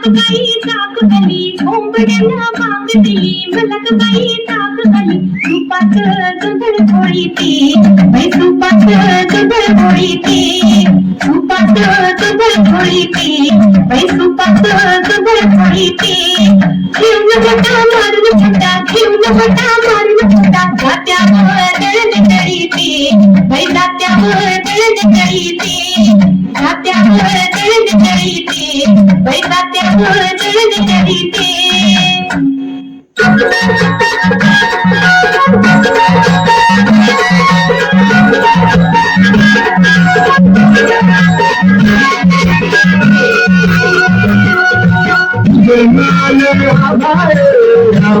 मलक बाई टाक गली कोंबड्याला मांग दिली मलक बाई टाक गली सुपात गंधळ पोळी ती बाई सुपात गंधळ पोळी ती सुपात गंधळ पोळी ती बाई सुपात गंधळ पोळी ती घेऊन बटा मारून छोटा घेऊन बटा मारून छोटा जात्यावर दळण तळीती बाई जात्यावर दळण तळीती जात्यावर दळण तळीती बाई जात्यावर दळण तळीती गाव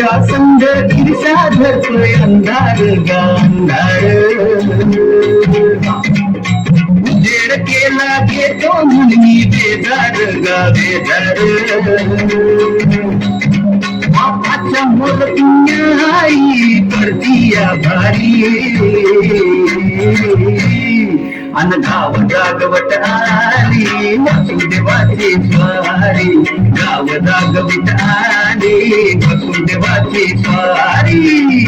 शुभ्या संग ईर्षा धरतोय अंधार गांधार उजेड केला घेतो मुलगी बेजार गा बेजार बापाच्या मोरती करतीया भारी अन गाव जागवत आली वसुदेवाची स्वारी. गाव जागवत आली वसुदेवाची स्वारी.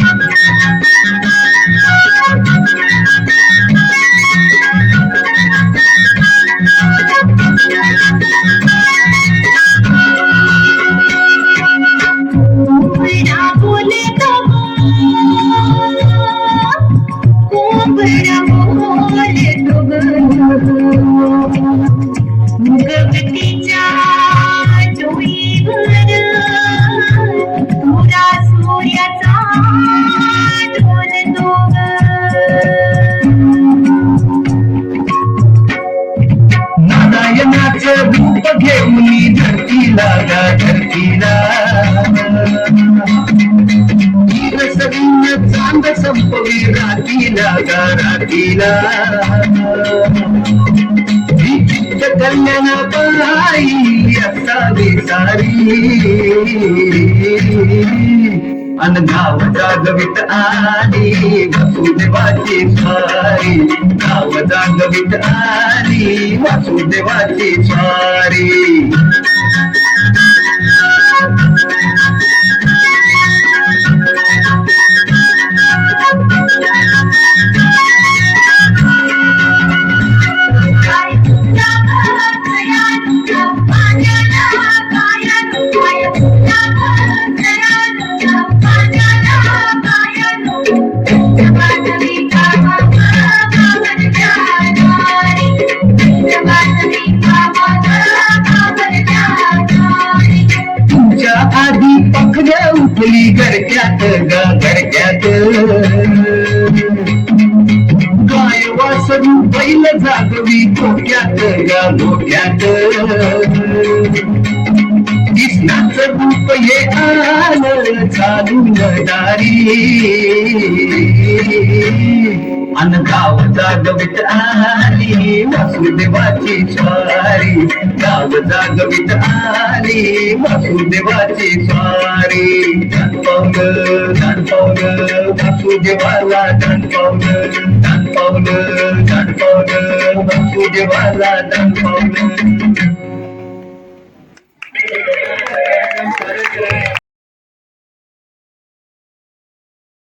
रातीला कल्याणा पाई असावी सारी. अनगाव जागवित आली वासुदेवाची स्वारी गाव जागवित आली वासुदेवाची स्वारी आधी उठली गडक्यात गा गडक्यात गाय वासरू बैल जागवी डोक्यात गा डोक्यात दिसली रूप हे आलं चालून दारी अन गाव जागवित आली वासुदेवाची स्वारी। गाव जागवित आली वासुदेवाची स्वारी। धन पावलं धन पावलं वासुदेवाला धन पावलं धन पावलं धन पावलं वासुदेवाला धन पावलं